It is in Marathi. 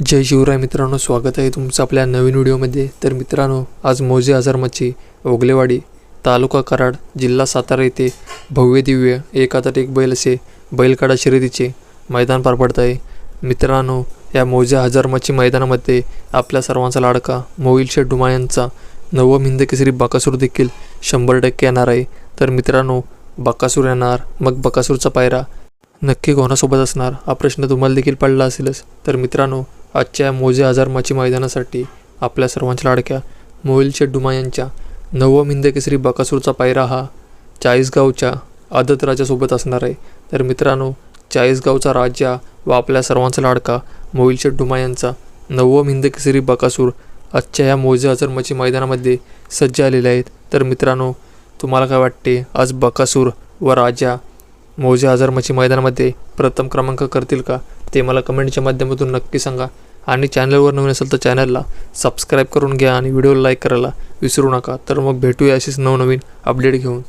जय शिवराय मित्रांनो स्वागत आहे तुमचं आपल्या नवीन व्हिडिओमध्ये. तर मित्रांनो आज मोजे आजारमच्छी ओगलेवाडी तालुका कराड जिल्हा सातारा येथे भव्य दिव्य एक हातात एक बैल असे बैलकाडा शर्यतीचे मैदान पार पडत आहे. मित्रांनो या मोजे हजारमच्छी मैदानामध्ये आपल्या सर्वांचा लाडका मोईल शेठ डुमा यांचा नवम हिंद केसरी देखील शंभर टक्के येणार आहे. तर मित्रांनो बाकासूर येणार मग बकासूरचा पायरा नक्की कोणासोबत असणार हा प्रश्न तुम्हाला देखील पडला असेलच. तर मित्रांनो आजच्या मोजे हजार माची मैदानासाठी आपल्या सर्वांच्या लाडक्या मोहिल शेड्डुमा यांच्या नवम हिंदकेसरी बकासूरचा पायरा हा चाळीसगावच्या आदत राजासोबत असणार आहे. तर मित्रांनो चाळीसगावचा राजा व आपल्या सर्वांचा लाडका मोहिल शेड्डुमा यांचा नवम हिंदकेसरी बकासूर आजच्या या मोजे हजरमाची मैदानामध्ये सज्ज आलेले आहेत. तर मित्रांनो तुम्हाला काय वाटते? आज बकासूर व राजा मोजे हजारमाची मैदानामध्ये प्रथम क्रमांक करतील का? ते मला कमेंटच्या माध्यमातून नक्की सांगा. आणि चॅनलवर नवीन असेल तर चॅनलला सबस्क्राईब करून घ्या आणि व्हिडिओला लाईक करायला विसरू नका. तर मग भेटूया अशीच नवनवीन अपडेट घेऊन.